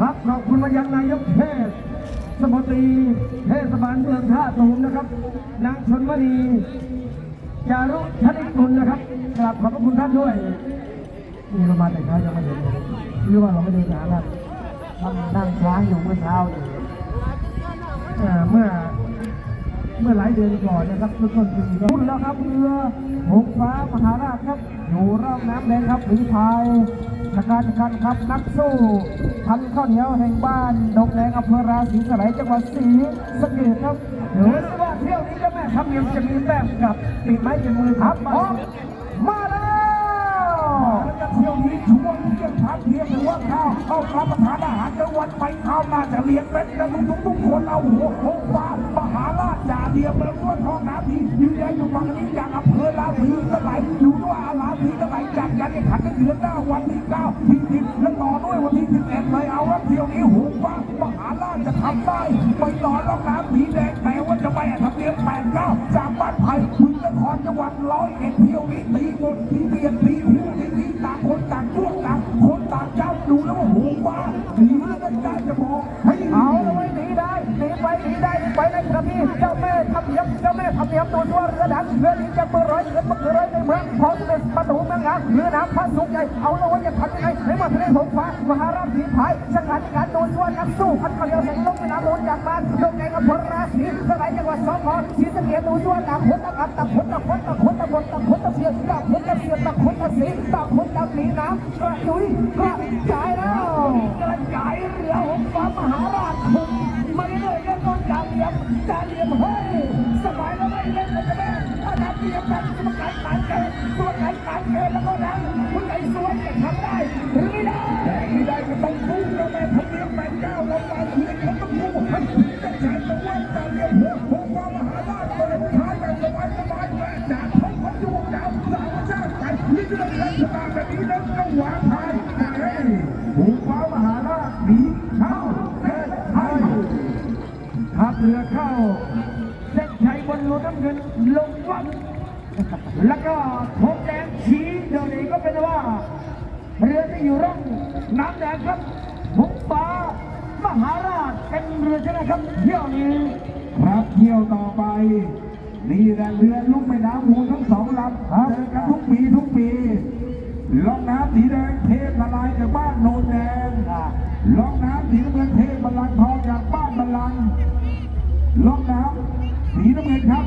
ครับขอบคุณมายังนายกเทศสมนตรีเทศบาลเมืองท่าตูมนะครับ นางชนวณีจารุธนิกุลนะครับกราบขอบพระคุณท่านด้วยนี่เรามาแต่เช้ายังไม่เห็นเลยหรือว่าเราไม่ได้หาครับนั่งนั่งช้างอยู่เมื่อเช้านี่เอ่อเมื่อเมื่อหลายเดือนก่อนนะครับเมื่อต้นปีก็คุณแล้วครับเรือหงฟ้ามหาราชครับอยู่รอบน้ำแดงครับหรือพาย ชะการชะกันครับนักสู้พันข้าวเหนียวแห่งบ้านดงแดงอำเภอราศีสไลยจังหวัดศรีสะเกษครับเดี๋ยวว่าเที่ยวนี้จ้าแม่ทัพเนียมจะมีแต้มกับปีกไม้เป็นมือครับมาแล้วเที่ยวนี้ชวนเที่ยงพักเที่ยงหรือว่าข้าวเข้ารับประทานอาหารกลางวันไปข้าวน่าจะเลี้ยงเป็นกันทุกทุกคนเอาหัวโคกฟ้ามหาราชจ่าเดียมเมืองล้วนทองน้ำดียืนยันอยู่ฝั่งนี้อย่างอำเภอลา เดือนหน้าวันที่เก้าที่สิบและต่อด้วยวันที่สิบเอ็ดเลยเอาละเที่ยวนี้หูฟ้ามหาราชจะทำได้ไปนอนร่องน้ำผีแดงแต่ว่าจะไปทำเนียบแปดเก้าจากบ้านไผ่บึงนครจังหวัดร้อยเอ็ดเที่ยวนี้ตีหมดตีเบียดตี จ้าแม่ทำเนียมเจ้าแม่ทำเนียมตัวตัวเรือดังเรือนี้จะเปิดร้อยเรือเปิดร้อยในเมืองพอจะเป็นประตูเมืองงานเรือน้ำพัดสุกใหญ่เอาลยว่าจะทำยังไงในเมื่อทะเลสงฟ้ามหาราชสีพายสังหารในการโดนตัวนักสู้พันเขาเดียวแสงลงในน้ำโดนจากบ้านลงในอำเภอราศีสลายจังหวัดสองพรศรีสะเกษดูตัวต่างคนต่างอัดต่างคนต่างคนต่างคนต่างคนต่างคนต่างเสียต่างคนต่างเสียต่างคนต่างสีต่างคนต่างหนีน้ำกระจุยกระจายแล้วกระจายเรือหงฟ้ามหารา ทำเตรียมกันสมการขายเกินสมการขายเกินแล้วก็ดังคุณไอ้สวยจะทำได้หรือไม่ได้ไม่ได้ก็ต้องพุ่งเจ้าแม่ทำเนียมแปดเก้าแล้วมาถึงเขาต้องพุ่งให้ถึงจะใช้ตะวันจานเหลี่ยมหัวหงฟ้ามหาราชเปิดท้ายแบบสบายสบายแม่จ๋ากท้องพันดวงดาวสาวชาติไปนี่จะเป็นรัชกาลแบบนี้แล้วก็วางพายเฮ้ยหงฟ้ามหาราชหนีเข้าเส้นไทยทัพเรือเข้าเส้นชัยบนรูน้ำเงินลงวัง แล้วก็ธงแดงชี้เดี๋ยวนี้ก็เป็นว่า เรือที่อยู่ร่องน้ำแดงครับหงฟ้ามหาราชเป็นเรือชนะครับเที่ยวนี้ครับเที่ยวต่อไป นี่แหละเรือลูกแม่น้ำมูลทั้งสองลำเจอกันทุกปีทุกปีล่องน้ำสีแดงเทพละลายจากบ้านโนนแดงล่องน้ำสีน้ำเงินเทพบรรลังก์ทองจากบ้านบรรลังก์ล่องน้ำสีน้ำเงินครับ